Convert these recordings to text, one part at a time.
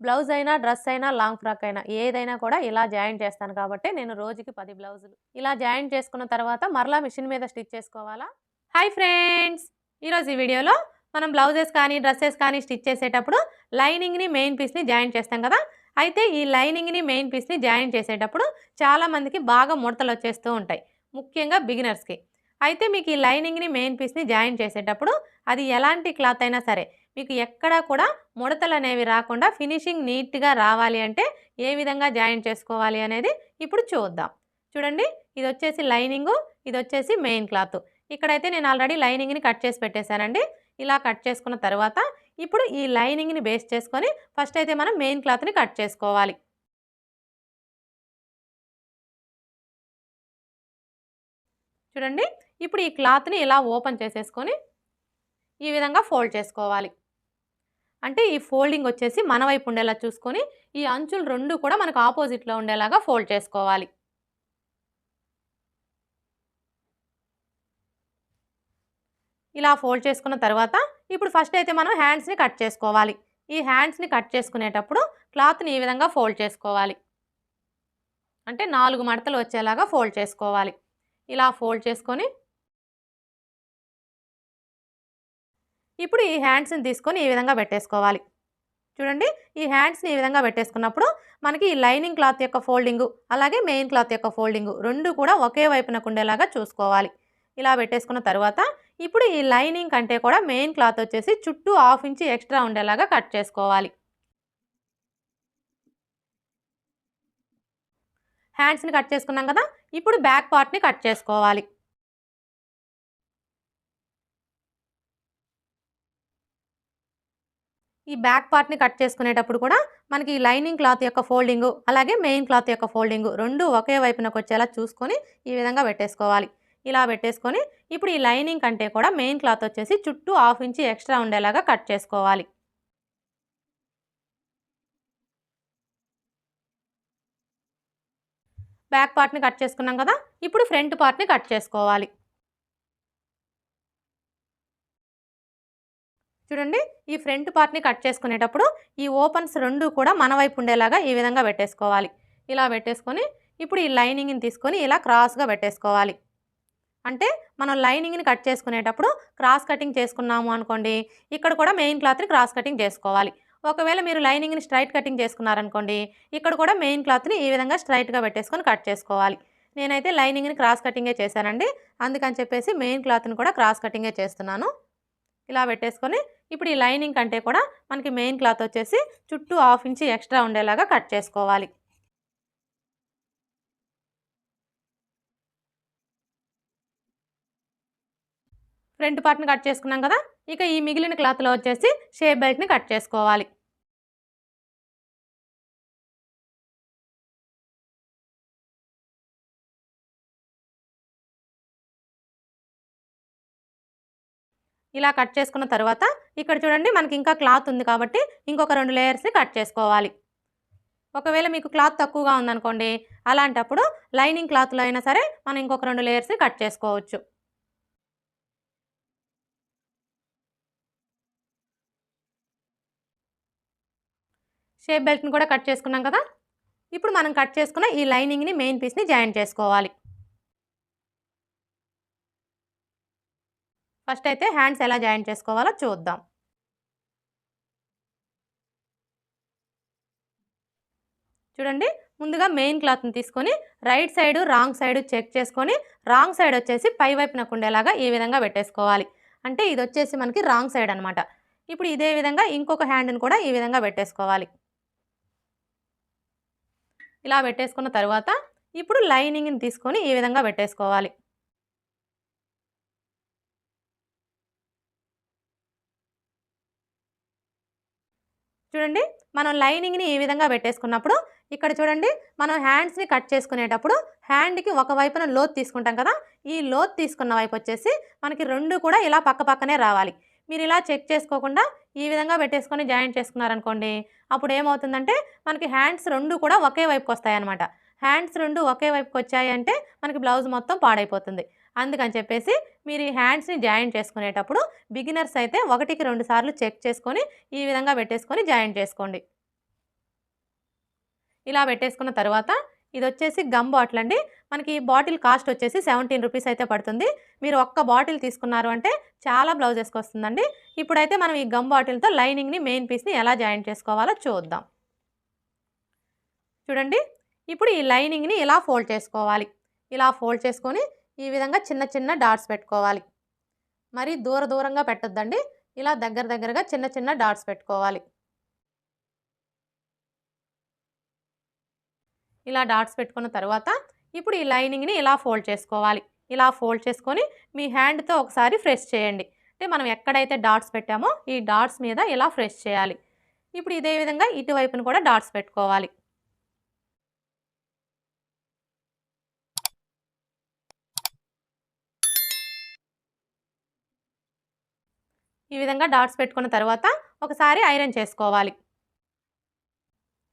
Blouse అయినా, dress అయినా, long frock అయినా ఏదైనా కూడా ఇలా జాయింట్ చేస్తాను కాబట్టి నేను రోజుకి పది బ్లౌజులు. ఇలా జాయింట్ చేసుకున్న తర్వాత మరలా మిషన్ మీద స్టిచ్ చేసుకోవాలా. Hi friends! ఈరోజు ఈ వీడియోలో మనం బ్లౌజెస్ కానీ, డ్రెస్సెస్ కానీ స్టిచ్ చేసేటప్పుడు లైనింగ్‌ని, మెయిన్ పీస్‌ని జాయింట్ చేస్తాం కదా! అయితే ఈ లైనింగ్‌ని, మెయిన్ పీస్‌ని జాయింట్ చేసేటప్పుడు చాలామందికి బాగా ముడతలు వచ్చేస్తూ ఉంటాయి. ముఖ్యంగా బిగినర్స్‌కి. అయితే మీకు ఈ లైనింగ్‌ని, మెయిన్ పీస్‌ని జాయింట్ చేసేటప్పుడు అది ఎలాంటి క్లాత్ అయినా సరే మీకు ఎక్కడా కూడా ముడతలు అనేవి రాకుండా ఫినిషింగ్ నీట్‌గా రావాలి అంటే ఏ విధంగా జాయిన్ చేసుకోవాలి అనేది ఇప్పుడు చూద్దాం. చూడండి ఇది వచ్చేసి లైనింగు, ఇది వచ్చేసి మెయిన్ క్లాత్. ఇక్కడైతే నేను ఆల్రెడీ లైనింగ్‌ని కట్ చేసి పెట్టేశానండి. ఇలా కట్ చేసుకున్న తర్వాత ఇప్పుడు ఈ లైనింగ్‌ని బేస్ చేసుకొని ఫస్ట్ అయితే మనం మెయిన్ క్లాత్‌ని కట్ చేసుకోవాలి. చూడండి ఇప్పుడు ఈ క్లాత్‌ని ఇలా ఓపెన్ చేసేసుకొని ఈ విధంగా ఫోల్డ్ చేసుకోవాలి. అంటే ఈ ఫోల్డింగ్ వచ్చేసి మన వైపు ఉండేలా చూసుకొని ఈ అంచులు రెండు కూడా మనకు ఆపోజిట్‌లో ఉండేలాగా ఫోల్డ్ చేసుకోవాలి. ఇలా ఫోల్డ్ చేసుకున్న తర్వాత ఇప్పుడు ఫస్ట్ అయితే మనం హ్యాండ్స్‌ని కట్ చేసుకోవాలి. ఈ హ్యాండ్స్‌ని కట్ చేసుకునేటప్పుడు క్లాత్‌ని ఈ విధంగా ఫోల్డ్ చేసుకోవాలి. అంటే నాలుగు మడతలు వచ్చేలాగా ఫోల్డ్ చేసుకోవాలి. ఇలా ఫోల్డ్ చేసుకొని ఇప్పుడు ఈ హ్యాండ్స్‌ని తీసుకొని ఈ విధంగా పెట్టేసుకోవాలి. చూడండి ఈ హ్యాండ్స్‌ని ఈ విధంగా పెట్టేసుకున్నప్పుడు మనకి ఈ లైనింగ్ క్లాత్ యొక్క ఫోల్డింగు, అలాగే మెయిన్ క్లాత్ యొక్క ఫోల్డింగు రెండు కూడా ఒకే వైపునకు ఉండేలాగా చూసుకోవాలి. ఇలా పెట్టేసుకున్న తర్వాత ఇప్పుడు ఈ లైనింగ్ కంటే కూడా మెయిన్ క్లాత్ వచ్చేసి చుట్టూ హాఫ్ ఇంచ్ ఎక్స్ట్రా ఉండేలాగా కట్ చేసుకోవాలి. హ్యాండ్స్‌ని కట్ చేసుకున్నాం కదా! ఇప్పుడు బ్యాక్ పార్ట్‌ని కట్ చేసుకోవాలి. ఈ బ్యాక్ పార్ట్‌ని కట్ చేసుకునేటప్పుడు కూడా మనకి ఈ లైనింగ్ క్లాత్ యొక్క ఫోల్డింగు, అలాగే మెయిన్ క్లాత్ యొక్క ఫోల్డింగు రెండు ఒకే వైపునకు వచ్చేలా చూసుకొని ఈ విధంగా పెట్టేసుకోవాలి. ఇలా పెట్టేసుకొని ఇప్పుడు ఈ లైనింగ్ కంటే కూడా మెయిన్ క్లాత్ వచ్చేసి చుట్టూ హాఫ్ ఇంచి ఎక్స్ట్రా ఉండేలాగా కట్ చేసుకోవాలి. బ్యాక్ పార్ట్‌ని కట్ చేసుకున్నాం కదా! ఇప్పుడు ఫ్రంట్ పార్ట్‌ని కట్ చేసుకోవాలి. చూడండి ఈ ఫ్రంట్ పార్ట్‌ని కట్ చేసుకునేటప్పుడు ఈ ఓపెన్స్ రెండు కూడా మన వైపు ఉండేలాగా ఈ విధంగా పెట్టేసుకోవాలి. ఇలా పెట్టేసుకొని ఇప్పుడు ఈ లైనింగ్‌ని తీసుకొని ఇలా క్రాస్‌గా పెట్టేసుకోవాలి. అంటే మనం లైనింగ్‌ని కట్ చేసుకునేటప్పుడు క్రాస్ కటింగ్ చేసుకున్నాము అనుకోండి ఇక్కడ కూడా మెయిన్ క్లాత్‌ని క్రాస్ కటింగ్ చేసుకోవాలి. ఒకవేళ మీరు లైనింగ్‌ని స్ట్రైట్ కటింగ్ చేసుకున్నారనుకోండి ఇక్కడ కూడా మెయిన్ క్లాత్‌ని ఈ విధంగా స్ట్రైట్గా పెట్టేసుకొని కట్ చేసుకోవాలి. నేనైతే లైనింగ్‌ని క్రాస్ కటింగే చేశానండి. అందుకని చెప్పేసి మెయిన్ క్లాత్‌ని కూడా క్రాస్ కటింగే చేస్తున్నాను. ఇలా పెట్టేసుకొని ఇప్పుడు ఈ లైనింగ్ కంటే కూడా మనకి మెయిన్ క్లాత్ వచ్చేసి చుట్టూ హాఫ్ ఇంచ్ ఎక్స్ట్రా ఉండేలాగా కట్ చేసుకోవాలి. ఫ్రంట్ పార్ట్‌ని కట్ చేసుకున్నాం కదా! ఇక ఈ మిగిలిన క్లాత్‌లో వచ్చేసి షేప్ బెల్ట్‌ని కట్ చేసుకోవాలి. ఇలా కట్ చేసుకున్న తర్వాత ఇక్కడ చూడండి మనకి ఇంకా క్లాత్ ఉంది కాబట్టి ఇంకొక రెండు లేయర్స్‌ని కట్ చేసుకోవాలి. ఒకవేళ మీకు క్లాత్ తక్కువగా ఉందనుకోండి అలాంటప్పుడు లైనింగ్ క్లాత్‌లో అయినా సరే మనం ఇంకొక రెండు లేయర్స్‌ని కట్ చేసుకోవచ్చు. షేప్ బెల్ట్‌ని కూడా కట్ చేసుకున్నాం కదా! ఇప్పుడు మనం కట్ చేసుకున్న ఈ లైనింగ్‌ని, మెయిన్ పీస్‌ని జాయిన్ చేసుకోవాలి. ఫస్ట్ అయితే హ్యాండ్స్ ఎలా జాయిన్ చేసుకోవాలో చూద్దాం. చూడండి ముందుగా మెయిన్ క్లాత్‌ని తీసుకొని right side wrong side check చేసుకొని రాంగ్ సైడ్ వచ్చేసి పై వైపునకు ఉండేలాగా ఈ విధంగా పెట్టేసుకోవాలి. అంటే ఇది వచ్చేసి మనకి రాంగ్ సైడ్ అనమాట. ఇప్పుడు ఇదే విధంగా ఇంకొక హ్యాండ్‌ని కూడా ఈ విధంగా పెట్టేసుకోవాలి. ఇలా పెట్టేసుకున్న తర్వాత ఇప్పుడు లైనింగ్‌ని తీసుకొని ఈ విధంగా పెట్టేసుకోవాలి. చూడండి మనం లైనింగ్‌ని ఈ విధంగా పెట్టేసుకున్నప్పుడు ఇక్కడ చూడండి మనం హ్యాండ్స్‌ని కట్ చేసుకునేటప్పుడు హ్యాండ్‌కి ఒక వైపున లోత్ తీసుకుంటాం కదా! ఈ లోత్ తీసుకున్న వైపు వచ్చేసి మనకి రెండు కూడా ఇలా పక్క పక్కనే రావాలి. మీరు ఇలా చెక్ చేసుకోకుండా ఈ విధంగా పెట్టేసుకొని జాయింట్ చేసుకున్నారనుకోండి అప్పుడు ఏమవుతుందంటే మనకి హ్యాండ్స్ రెండు కూడా ఒకే వైపుకి వస్తాయన్నమాట. హ్యాండ్స్ రెండు ఒకే వైపుకి వచ్చాయి అంటే మనకి బ్లౌజ్ మొత్తం పాడైపోతుంది. అందుకని చెప్పేసి మీరు ఈ హ్యాండ్స్‌ని జాయిన్ చేసుకునేటప్పుడు బిగినర్స్ అయితే ఒకటికి రెండు సార్లు చెక్ చేసుకొని ఈ విధంగా పెట్టేసుకొని జాయిన్ చేసుకోండి. ఇలా పెట్టేసుకున్న తర్వాత ఇది వచ్చేసి గమ్ బాటిల్ అండి. మనకి ఈ బాటిల్ కాస్ట్ వచ్చేసి సెవెంటీన్ రూపీస్ అయితే పడుతుంది. మీరు ఒక్క బాటిల్ తీసుకున్నారు అంటే చాలా బ్లౌజెస్కి వస్తుందండి. ఇప్పుడైతే మనం ఈ గమ్ బాటిల్తో లైనింగ్ని మెయిన్ పీస్ని ఎలా జాయిన్ చేసుకోవాలో చూద్దాం. చూడండి. ఇప్పుడు ఈ లైనింగ్ని ఇలా ఫోల్డ్ చేసుకోవాలి. ఇలా ఫోల్డ్ చేసుకొని ఈ విధంగా చిన్న చిన్న డాట్స్ పెట్టుకోవాలి. మరి దూర దూరంగా పెట్టొద్దండి. ఇలా దగ్గర దగ్గరగా చిన్న చిన్న డాట్స్ పెట్టుకోవాలి. ఇలా డాట్స్ పెట్టుకున్న తర్వాత ఇప్పుడు ఈ లైనింగ్ని ఇలా ఫోల్డ్ చేసుకోవాలి. ఇలా ఫోల్డ్ చేసుకొని మీ హ్యాండ్తో ఒకసారి ఫ్రెష్ చేయండి. అంటే మనం ఎక్కడైతే డాట్స్ పెట్టామో ఈ డాట్స్ మీద ఇలా ఫ్రెష్ చేయాలి. ఇప్పుడు ఇదే విధంగా ఇటువైపును కూడా డాట్స్ పెట్టుకోవాలి. ఈ విధంగా డాట్స్ పెట్టుకున్న తర్వాత ఒకసారి ఐరన్ చేసుకోవాలి.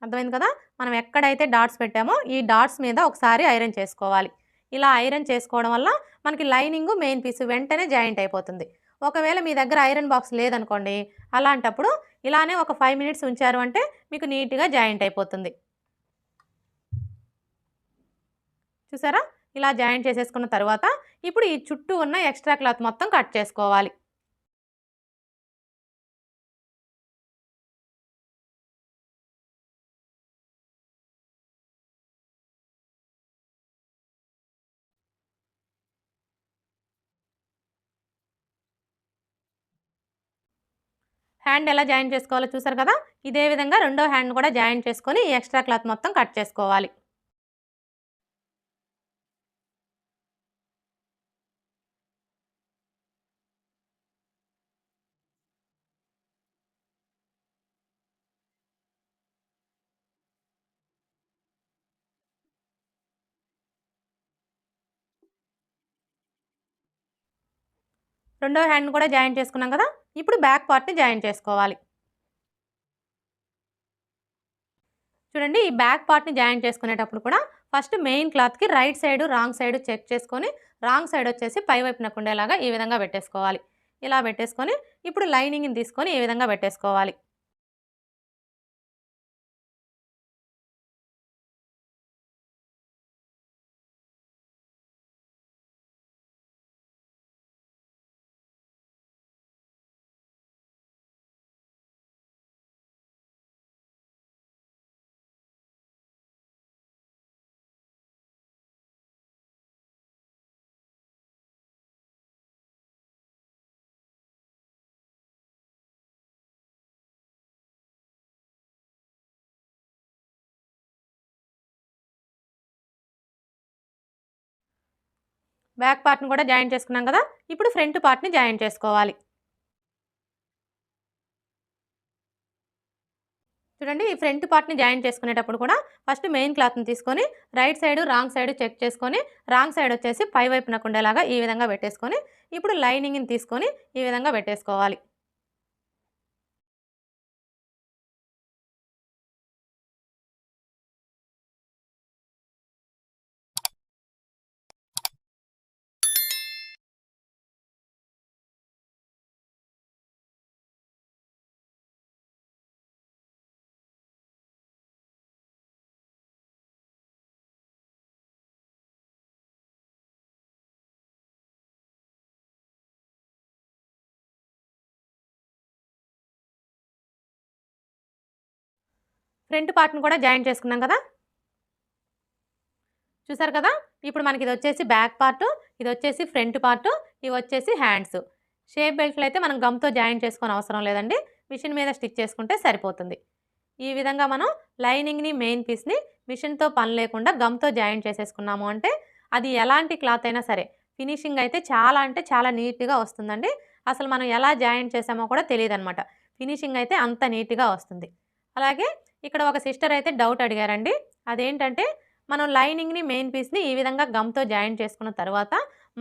అర్థమైంది కదా? మనం ఎక్కడైతే డాట్స్ పెట్టామో ఈ డాట్స్ మీద ఒకసారి ఐరన్ చేసుకోవాలి. ఇలా ఐరన్ చేసుకోవడం వల్ల మనకి లైనింగ్ మెయిన్ పీస్ వెంటనే జాయింట్ అయిపోతుంది. ఒకవేళ మీ దగ్గర ఐరన్ బాక్స్ లేదనుకోండి అలాంటప్పుడు ఇలానే ఒక ఫైవ్ మినిట్స్ ఉంచారు అంటే మీకు నీట్గా జాయింట్ అయిపోతుంది. చూసారా? ఇలా జాయింట్ చేసేసుకున్న తర్వాత ఇప్పుడు ఈ చుట్టూ ఉన్న ఎక్స్ట్రా క్లాత్ మొత్తం కట్ చేసుకోవాలి. హ్యాండ్ ఎలా జాయిన్ చేసుకోవాలో చూసారు కదా? ఇదే విధంగా రెండో హ్యాండ్ కూడా జాయిన్ చేసుకొని ఈ ఎక్స్ట్రా క్లాత్ మొత్తం కట్ చేసుకోవాలి. రెండో హ్యాండ్ కూడా జాయిన్ చేసుకున్నాం కదా? ఇప్పుడు బ్యాక్ పార్ట్ని జాయిన్ చేసుకోవాలి. చూడండి ఈ బ్యాక్ పార్ట్ని జాయిన్ చేసుకునేటప్పుడు కూడా ఫస్ట్ మెయిన్ క్లాత్కి right side wrong side check చేసుకొని రాంగ్ సైడ్ వచ్చేసి పై వైపునకు ఉండేలాగా ఈ విధంగా పెట్టేసుకోవాలి. ఇలా పెట్టేసుకొని ఇప్పుడు లైనింగ్ని తీసుకొని ఈ విధంగా పెట్టేసుకోవాలి. బ్యాక్ పార్ట్ని కూడా జాయిన్ చేసుకున్నాం కదా ఇప్పుడు ఫ్రంట్ పార్ట్ని జాయిన్ చేసుకోవాలి. చూడండి ఈ ఫ్రంట్ పార్ట్ని జాయిన్ చేసుకునేటప్పుడు కూడా ఫస్ట్ మెయిన్ క్లాత్ని తీసుకొని right side wrong side check చేసుకొని రాంగ్ సైడ్ వచ్చేసి పై వైపునకు ఉండేలాగా ఈ విధంగా పెట్టేసుకొని ఇప్పుడు లైనింగ్ని తీసుకొని ఈ విధంగా పెట్టేసుకోవాలి. ఫ్రంట్ పార్ట్ని కూడా జాయిన్ చేసుకున్నాం కదా? చూసారు కదా? ఇప్పుడు మనకి ఇది వచ్చేసి బ్యాక్ పార్ట్ ఇది వచ్చేసి ఫ్రంట్ పార్ట్ ఇవి వచ్చేసి హ్యాండ్స్. షేప్ బెల్ట్లు అయితే మనం గమ్తో జాయిన్ చేసుకొని అవసరం లేదండి. మిషన్ మీద స్టిచ్ చేసుకుంటే సరిపోతుంది. ఈ విధంగా మనం లైనింగ్ని మెయిన్ పీస్ని మిషన్తో పని లేకుండా గమ్తో జాయిన్ చేసేసుకున్నాము అంటే అది ఎలాంటి క్లాత్ అయినా సరే ఫినిషింగ్ అయితే చాలా అంటే చాలా నీట్గా వస్తుందండి. అసలు మనం ఎలా జాయిన్ చేసామో కూడా తెలియదు అనమాట ఫినిషింగ్ అయితే అంత నీట్గా వస్తుంది. అలాగే ఇక్కడ ఒక సిస్టర్ అయితే డౌట్ అడిగారండి. అదేంటంటే మనం లైనింగ్ని మెయిన్ పీస్ని ఈ విధంగా గమ్తో జాయిన్ చేసుకున్న తర్వాత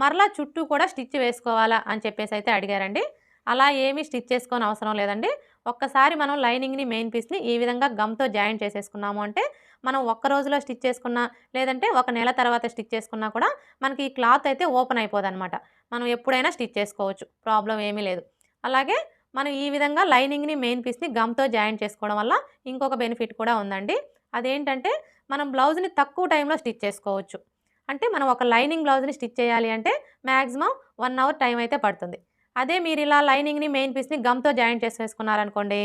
మరలా చుట్టూ కూడా స్టిచ్ వేసుకోవాలా అని చెప్పేసి అయితే అడిగారండి. అలా ఏమీ స్టిచ్ చేసుకోని అవసరం లేదండి. ఒక్కసారి మనం లైనింగ్ని మెయిన్ పీస్ని ఈ విధంగా గమ్తో జాయిన్ చేసేసుకున్నాము అంటే మనం ఒక్క రోజులో స్టిచ్ చేసుకున్నా లేదంటే ఒక నెల తర్వాత స్టిచ్ చేసుకున్నా కూడా మనకి ఈ క్లాత్ అయితే ఓపెన్ అయిపోదన్నమాట. మనం ఎప్పుడైనా స్టిచ్ చేసుకోవచ్చు. ప్రాబ్లం ఏమీ లేదు. అలాగే మనం ఈ విధంగా లైనింగ్ని మెయిన్ పీస్ని గమ్తో జాయిన్ చేసుకోవడం వల్ల ఇంకొక బెనిఫిట్ కూడా ఉందండి. అదేంటంటే మనం బ్లౌజ్ని తక్కువ టైంలో స్టిచ్ చేసుకోవచ్చు. అంటే మనం ఒక లైనింగ్ బ్లౌజ్ని స్టిచ్ చేయాలి అంటే మ్యాక్సిమం వన్ అవర్ టైం అయితే పడుతుంది. అదే మీరు ఇలా లైనింగ్ని మెయిన్ పీస్ని గమ్తో జాయింట్ చేసేసుకున్నారనుకోండి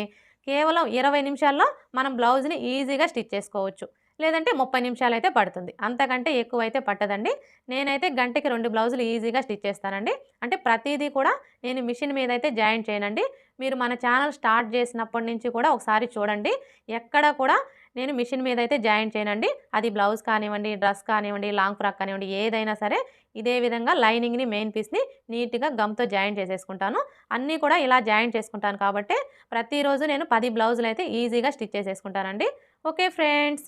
కేవలం ఇరవై నిమిషాల్లో మనం బ్లౌజ్ని ఈజీగా స్టిచ్ చేసుకోవచ్చు. లేదంటే ముప్పై నిమిషాలు అయితే పడుతుంది. అంతకంటే ఎక్కువ అయితే పట్టదండి. నేనైతే గంటకి రెండు బ్లౌజులు ఈజీగా స్టిచ్ చేస్తానండి. అంటే ప్రతిదీ కూడా నేను మిషన్ మీద అయితే జాయిన్ చేయనండి. మీరు మన ఛానల్ స్టార్ట్ చేసినప్పటి నుంచి కూడా ఒకసారి చూడండి. ఎక్కడ కూడా నేను మిషన్ మీద అయితే జాయిన్ చేయనండి. అది బ్లౌజ్ కానివ్వండి డ్రెస్ కానివ్వండి లాంగ్ ఫ్రాక్ కానివ్వండి ఏదైనా సరే ఇదే విధంగా లైనింగ్ని మెయిన్ పీస్ని నీట్గా గమ్తో జాయిన్ చేసేసుకుంటాను. అన్నీ కూడా ఇలా జాయిన్ చేసుకుంటాను కాబట్టి ప్రతిరోజు నేను పది బ్లౌజులు అయితే ఈజీగా స్టిచ్ చేసేసుకుంటానండి. Okay friends.